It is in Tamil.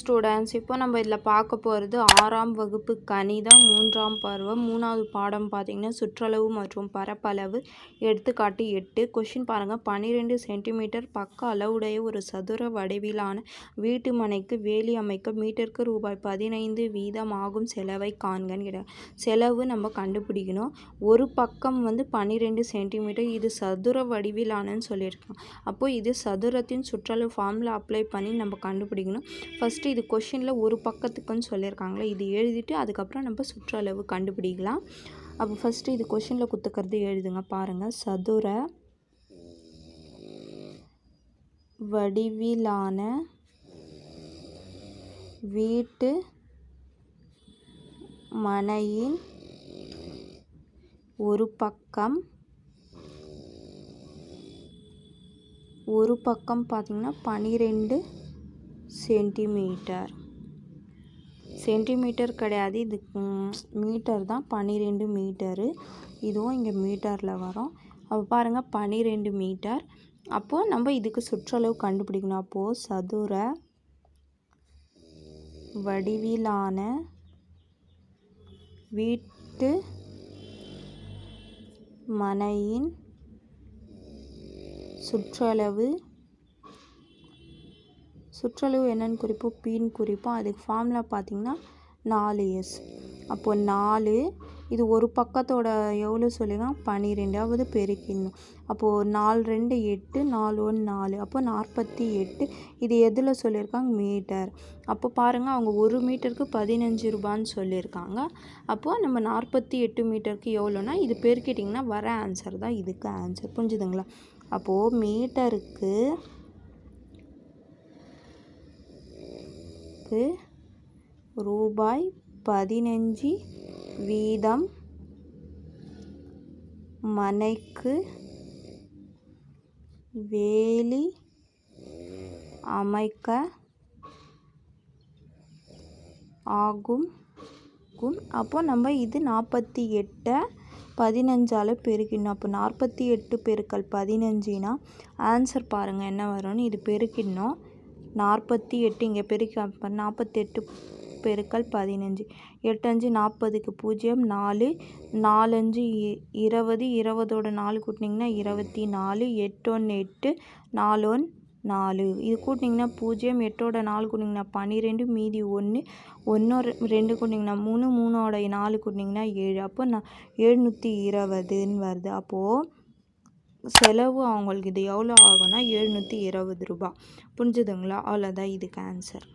ஸ்டூடெண்ட்ஸ் இப்போ நம்ம இதில் பார்க்க போகிறது ஆறாம் வகுப்பு கணிதம் மூன்றாம் பருவம் மூணாவது பாடம் பார்த்திங்கன்னா சுற்றளவு மற்றும் பரப்பளவு. எடுத்துக்காட்டு எட்டு. கொஷின் பாருங்கள் பன்னிரெண்டு சென்டிமீட்டர் பக்க அளவுடைய ஒரு சதுர வடிவிலான வீட்டு மனைக்கு வேலி அமைக்க மீட்டருக்கு ரூபாய் பதினைந்து வீதம் ஆகும் செலவை காண்கன்னு செலவு நம்ம கண்டுபிடிக்கணும். ஒரு பக்கம் வந்து பன்னிரெண்டு சென்டிமீட்டர் இது சதுர வடிவிலானன்னு சொல்லியிருக்கோம் அப்போது இது சதுரத்தின் சுற்றளவு ஃபார்மில் அப்ளை பண்ணி நம்ம கண்டுபிடிக்கணும். ஃபஸ்ட் ஃபஸ்ட்டு இது கொஷினில் ஒரு பக்கத்துக்குன்னு சொல்லியிருக்காங்களே இது எழுதிட்டு அதுக்கப்புறம் நம்ம சுற்றளவு கண்டுபிடிக்கலாம். அப்போ ஃபஸ்ட்டு இது கொஷினில் குத்துக்கிறது எழுதுங்க பாருங்கள் சதுர வடிவிலான வீட்டு மனையின் ஒரு பக்கம் ஒரு பக்கம் பார்த்திங்கன்னா பன்னிரெண்டு சென்டிமீட்டர். சென்டிமீட்டர் கிடையாது. இது மீட்டர் தான். பன்னிரெண்டு மீட்டரு. இதுவும் இங்கே மீட்டரில் வரும். அப்போ பாருங்கள் பன்னிரெண்டு மீட்டர். அப்போது நம்ம இதுக்கு சுற்றளவு கண்டுபிடிக்கணும். அப்போது சதுர வடிவிலான வீட்டு மனையின் சுற்றளவு சுற்றளவு என்னன்னு குறிப்போம் பின்னு குறிப்போம் அதுக்கு ஃபார்முலா பார்த்திங்கன்னா நாலு எஸ் அப்போது நாலு இது ஒரு பக்கத்தோட எவ்வளோ சொல்லியிருக்காங்க பன்னிரெண்டாவது பெருக்கிடணும் அப்போது நாலு ரெண்டு எட்டு நாலு ஒன்று நாலு. அப்போ நாற்பத்தி எட்டு. இது எதில் சொல்லியிருக்காங்க? மீட்டர். அப்போ பாருங்கள் அவங்க ஒரு மீட்டருக்கு பதினஞ்சு ரூபான்னு சொல்லியிருக்காங்க. அப்போது நம்ம நாற்பத்தி எட்டு மீட்டருக்கு எவ்வளோனா இது பெருக்கிட்டிங்கன்னா வர ஆன்சர் தான் இதுக்கு ஆன்சர் புரிஞ்சுதுங்களா? அப்போது மீட்டருக்கு ரூபாய் பதினஞ்சு வீதம் மனைக்கு வேலி அமைக்க ஆகும். அப்போ நம்ம இது நாற்பத்தி எட்டை பதினஞ்சால் பெருக்கிடணும். அப்போ நாற்பத்தி எட்டு பெருக்கல் பதினஞ்சுனா ஆன்சர் பாருங்கள் என்ன வரும்னு இது பெருக்கிடணும். நாற்பத்தி எட்டு இங்கே பெருக்கி நாற்பத்தெட்டு பெருக்கல் பதினஞ்சு. எட்டஞ்சு நாற்பதுக்கு பூஜ்ஜியம் நாலு நாலஞ்சு இருபது இருபதோட நாலு கூட்டினிங்கன்னா இருபத்தி நாலு எட்டொன்று எட்டு நாலொன்று நாலு. இது கூட்டினிங்கன்னா பூஜ்ஜியம் எட்டோட நாலு கூட்டிங்கன்னா பன்னிரெண்டு மீதி ஒன்று ஒன்று ரெண்டு கூட்டிங்கன்னா மூணு மூணோட நாலு கூட்டிங்கன்னா ஏழு. அப்போ நான் எழுநூற்றி இருபதுன்னு வருது. அப்போது செலவு அவங்களுக்கு இது எவ்வளோ ஆகும்னா எழுநூற்றி இருபது ரூபா. புரிஞ்சுதுங்களா? அவ்வளோதான் இதுக்கு ஆன்சர்